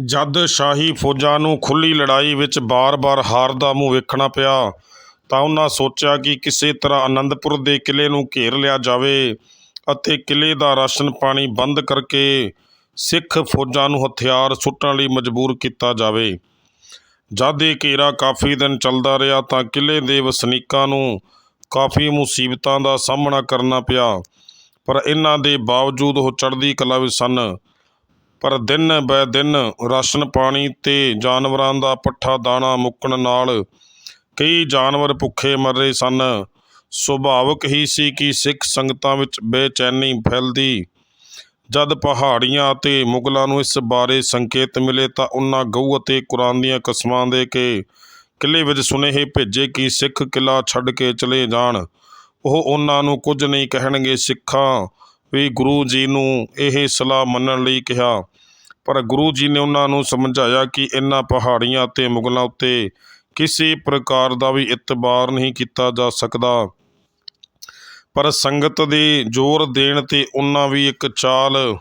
ਜਦ ਸ਼ਾਹੀ ਫੌਜਾਂ ਨੂੰ ਖੁੱਲ੍ਹੀ ਲੜਾਈ ਵਿੱਚ ਬਾਰ-ਬਾਰ ਹਾਰ ਦਾ ਮੂੰਹ ਵੇਖਣਾ ਪਿਆ, ਤਾਂ ਉਹਨਾਂ ਸੋਚਿਆ ਕਿ ਕਿਸੇ ਤਰ੍ਹਾਂ ਅਨੰਦਪੁਰ ਦੇ ਕਿਲ੍ਹੇ ਨੂੰ ਘੇਰ ਲਿਆ ਜਾਵੇ ਅਤੇ ਕਿਲ੍ਹੇ ਦਾ ਰਾਸ਼ਨ ਪਾਣੀ ਬੰਦ ਕਰਕੇ ਸਿੱਖ ਫੌਜਾਂ ਨੂੰ ਹਥਿਆਰ ਸੁੱਟਣ ਲਈ ਮਜਬੂਰ ਕੀਤਾ ਜਾਵੇ। ਜਦ ਇਹ ਘੇਰਾ ਕਾਫੀ ਦਿਨ ਚੱਲਦਾ ਰਿਹਾ, ਤਾਂ ਕਿਲ੍ਹੇ ਦੇ ਵਸਨੀਕਾਂ ਨੂੰ ਕਾਫੀ ਮੁਸੀਬਤਾਂ ਦਾ ਸਾਹਮਣਾ ਕਰਨਾ ਪਿਆ, ਪਰ ਇਹਨਾਂ ਦੇ ਬਾਵਜੂਦ ਉਹ ਚੜ੍ਹਦੀ ਕਲਾ ਵਿੱਚ ਸਨ। ਪਰ ਦਿਨ ਬੈ ਦਿਨ ਰਾਸ਼ਨ ਪਾਣੀ ਤੇ ਜਾਨਵਰਾਂ ਦਾ ਪੱਠਾ ਦਾਣਾ ਮੁੱਕਣ ਨਾਲ ਕਈ ਜਾਨਵਰ ਭੁੱਖੇ ਮਰ ਰਹੇ ਸਨ। ਸੁਭਾਵਕ ਹੀ ਸੀ ਕਿ ਸਿੱਖ ਸੰਗਤਾਂ ਵਿੱਚ ਬੇਚੈਨੀ ਫੈਲਦੀ। ਜਦ ਪਹਾੜੀਆਂ ਅਤੇ ਮੁਗਲਾਂ ਨੂੰ ਇਸ ਬਾਰੇ ਸੰਕੇਤ ਮਿਲੇ ਤਾਂ ਉਹਨਾਂ ਗਊ ਅਤੇ ਕੁਰਾਨ ਦੀਆਂ ਕਸਮਾਂ ਦੇ ਕੇ ਕਿਲ੍ਹੇ ਵਿੱਚ ਸੁਨੇਹੇ ਭੇਜੇ ਕਿ ਸਿੱਖ ਕਿਲ੍ਹਾ ਛੱਡ ਕੇ ਚਲੇ ਜਾਣ। ਉਹ ਉਹਨਾਂ ਨੂੰ ਕੁਝ ਨਹੀਂ ਕਹਿਣਗੇ। ਸਿੱਖਾਂ ਵੀ ਗੁਰੂ ਜੀ ਨੂੰ ਇਹ ਸਲਾਹ ਮੰਨਣ ਲਈ ਕਿਹਾ। ਪਰ ਗੁਰੂ ਜੀ ਨੇ ਉਹਨਾਂ ਨੂੰ ਸਮਝਾਇਆ ਕਿ ਇਹਨਾਂ ਪਹਾੜੀਆਂ ਅਤੇ ਮੁਗਲਾਂ ਉੱਤੇ ਕਿਸੇ ਪ੍ਰਕਾਰ ਦਾ ਵੀ ਇਤਬਾਰ ਨਹੀਂ ਕੀਤਾ ਜਾ ਸਕਦਾ। ਪਰ ਸੰਗਤ ਦੇ ਜ਼ੋਰ ਦੇਣ ਤੇ ਉਹਨਾਂ ਵੀ ਇੱਕ ਚਾਲ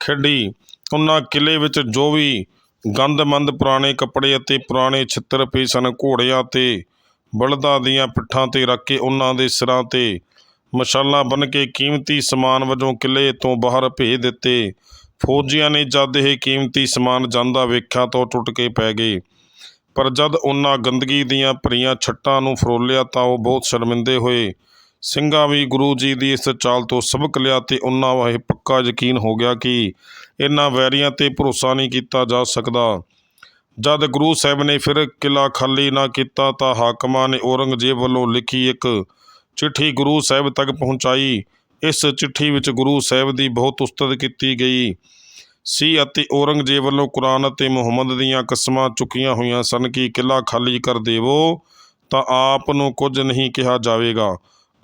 ਖੇਡੀ। ਉਹਨਾਂ ਕਿਲ੍ਹੇ ਵਿੱਚ ਜੋ ਵੀ ਗੰਦਮੰਦ ਪੁਰਾਣੇ ਕੱਪੜੇ ਅਤੇ ਪੁਰਾਣੇ ਛਿੱਤਰ ਪਏ ਸਨ, ਘੋੜਿਆਂ ਤੇ ਬਲਦਾਂ ਦੀਆਂ ਪਿੱਠਾਂ ਤੇ ਰੱਖ ਕੇ ਉਹਨਾਂ ਦੇ ਸਿਰਾਂ ਤੇ ਮਸ਼ਾਲਾਂ ਬੰਨ੍ਹ ਕੇ ਕੀਮਤੀ ਸਮਾਨ ਵਜੋਂ ਕਿਲ੍ਹੇ ਤੋਂ ਬਾਹਰ ਭੇਜ ਦਿੱਤੇ। ਫੌਜੀਆਂ ਨੇ ਜਦ ਇਹ ਕੀਮਤੀ ਸਮਾਨ ਜਾਂਦਾ ਵੇਖਿਆ ਤਾਂ ਉਹ ਟੁੱਟ ਕੇ ਪੈ ਗਏ ਪਰ ਜਦ ਉਹਨਾਂ ਗੰਦਗੀ ਦੀਆਂ ਭਰੀਆਂ ਛੱਟਾਂ ਨੂੰ ਫਰੋਲਿਆ ਤਾਂ ਉਹ ਬਹੁਤ ਸ਼ਰਮਿੰਦੇ ਹੋਏ। ਸਿੰਘਾਂ ਵੀ ਗੁਰੂ ਜੀ ਦੀ ਇਸ ਚਾਲ ਤੋਂ ਸਬਕ ਲਿਆ ਤੇ ਉਹਨਾਂ ਨੂੰ ਇਹ ਪੱਕਾ ਯਕੀਨ ਹੋ ਗਿਆ ਕਿ ਇਹਨਾਂ ਵੈਰੀਆਂ ਤੇ ਭਰੋਸਾ ਨਹੀਂ ਕੀਤਾ ਜਾ ਸਕਦਾ। ਜਦ ਗੁਰੂ ਸਾਹਿਬ ਨੇ ਫਿਰ ਕਿਲ੍ਹਾ ਖਾਲੀ ਨਾ ਕੀਤਾ ਤਾਂ ਹਾਕਮਾਂ ਨੇ ਔਰੰਗਜ਼ੇਬ ਵੱਲੋਂ ਲਿਖੀ ਇੱਕ ਚਿੱਠੀ ਗੁਰੂ ਸਾਹਿਬ ਤੱਕ ਪਹੁੰਚਾਈ। ਇਸ ਚਿੱਠੀ ਵਿੱਚ ਗੁਰੂ ਸਾਹਿਬ ਦੀ ਬਹੁਤ ਉਸਤਤ ਕੀਤੀ ਗਈ। ਸੀ ਅਤੇ ਔਰੰਗਜ਼ੇਬ ਵੱਲੋਂ ਕੁਰਾਨ ਅਤੇ ਮੁਹੰਮਦ ਦੀਆਂ ਕਸਮਾਂ ਚੁੱਕੀਆਂ ਹੋਈਆਂ ਸਨ ਕਿ ਕਿਲ੍ਹਾ ਖਾਲੀ ਕਰ ਦੇਵੋ, ਤਾਂ ਆਪ ਨੂੰ ਕੁਝ ਨਹੀਂ ਕਿਹਾ ਜਾਵੇਗਾ।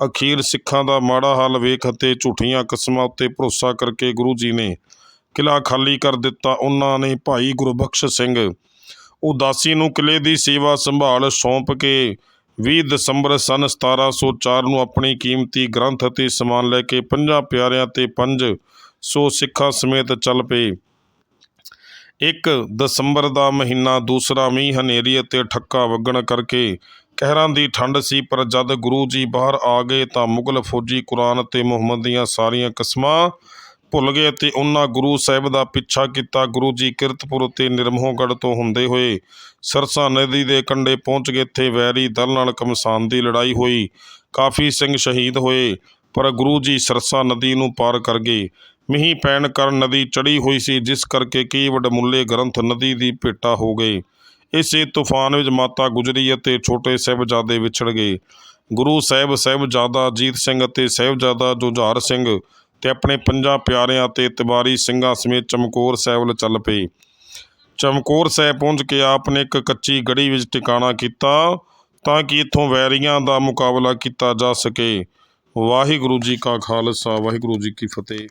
ਅਖੀਰ ਸਿੱਖਾਂ ਦਾ ਮਾੜਾ ਹਾਲ ਵੇਖ ਅਤੇ ਝੂਠੀਆਂ ਕਸਮਾਂ ਉੱਤੇ ਭਰੋਸਾ ਕਰਕੇ ਗੁਰੂ ਜੀ ਨੇ ਕਿਲ੍ਹਾ ਖਾਲੀ ਕਰ ਦਿੱਤਾ। ਉਹਨਾਂ ਨੇ ਭਾਈ ਗੁਰਬਖਸ਼ ਸਿੰਘ, ਉਦਾਸੀ ਨੂੰ ਕਿਲ੍ਹੇ ਦੀ ਸੇਵਾ ਸੰਭਾਲ ਸੌਂਪ ਕੇ 20 ਦਸੰਬਰ ਸਨ 1704 ਨੂੰ ਆਪਣੀ ਕੀਮਤੀ ਗ੍ਰੰਥ ਅਤੇ ਸਮਾਨ ਲੈ ਕੇ ਪੰਜਾਂ ਪਿਆਰਿਆਂ ਤੇ ਪੰਜ ਸੌ ਸਿੱਖਾਂ ਸਮੇਤ ਚੱਲ ਪਏ। ਇੱਕ ਦਸੰਬਰ ਦਾ ਮਹੀਨਾ ਦੂਸਰਾ ਮੀਂਹ ਹਨੇਰੀ ਅਤੇ ਠੱਕਾ ਵਗਣ ਕਰਕੇ ਕਹਿਰਾਂ ਦੀ ਠੰਡ ਸੀ, ਪਰ ਜਦ ਗੁਰੂ ਜੀ ਬਾਹਰ ਆ ਗਏ ਤਾਂ ਮੁਗਲ ਫੌਜੀ ਕੁਰਾਨ ਅਤੇ ਮੁਹੰਮਦ ਦੀਆਂ ਸਾਰੀਆਂ ਕਸਮਾਂ ਭੁੱਲ ਗਏ ਅਤੇ ਉਹਨਾਂ ਗੁਰੂ ਸਾਹਿਬ ਦਾ ਪਿੱਛਾ ਕੀਤਾ। ਗੁਰੂ ਜੀ ਕਿਰਤਪੁਰ ਅਤੇ ਨਿਰਮੋਹਗੜ੍ਹ ਤੋਂ ਹੁੰਦੇ ਹੋਏ ਸਰਸਾ ਨਦੀ ਦੇ ਕੰਢੇ ਪਹੁੰਚ ਗਏ। ਇੱਥੇ ਵੈਰੀ ਦਲ ਨਾਲ ਕਮਸਾਨ ਦੀ ਲੜਾਈ ਹੋਈ। ਕਾਫੀ ਸਿੰਘ ਸ਼ਹੀਦ ਹੋਏ, ਪਰ ਗੁਰੂ ਜੀ ਸਰਸਾ ਨਦੀ ਨੂੰ ਪਾਰ ਕਰ ਗਏ। ਮੀਂਹ ਪੈਣ ਕਾਰਨ ਨਦੀ ਚੜੀ ਹੋਈ ਸੀ, ਜਿਸ ਕਰਕੇ ਕਈ ਵਡਮੁੱਲੇ ਗ੍ਰੰਥ ਨਦੀ ਦੀ ਭੇਟਾ ਹੋ ਗਏ। ਇਸੇ ਤੂਫਾਨ ਵਿੱਚ ਮਾਤਾ ਗੁਜਰੀ ਅਤੇ ਛੋਟੇ ਸਾਹਿਬਜ਼ਾਦੇ ਵਿਛੜ ਗਏ। ਗੁਰੂ ਸਾਹਿਬ, ਸਾਹਿਬਜ਼ਾਦਾ ਅਜੀਤ ਸਿੰਘ ਅਤੇ ਸਾਹਿਬਜ਼ਾਦਾ ਜੁਝਾਰ ਸਿੰਘ ਤੇ ਆਪਣੇ ਪੰਜਾਂ ਪਿਆਰਿਆਂ ਤੇ ਤਿਵਾਰੀ ਸਿੰਘਾਂ ਸਮੇਤ ਚਮਕੌਰ ਸਾਹਿਬ ਵੱਲ ਚੱਲ ਪਏ ਚਮਕੌਰ ਸਾਹਿਬ ਪਹੁੰਚ ਕੇ ਆਪ ਨੇ ਇੱਕ ਕੱਚੀ ਗੜੀ ਵਿੱਚ ਟਿਕਾਣਾ ਕੀਤਾ ਤਾਂ ਕਿ ਇੱਥੋਂ ਵੈਰੀਆਂ ਦਾ ਮੁਕਾਬਲਾ ਕੀਤਾ ਜਾ ਸਕੇ। ਵਾਹਿਗੁਰੂ ਜੀ ਕਾ ਖਾਲਸਾ, ਵਾਹਿਗੁਰੂ ਜੀ ਕੀ ਫਤਿਹ।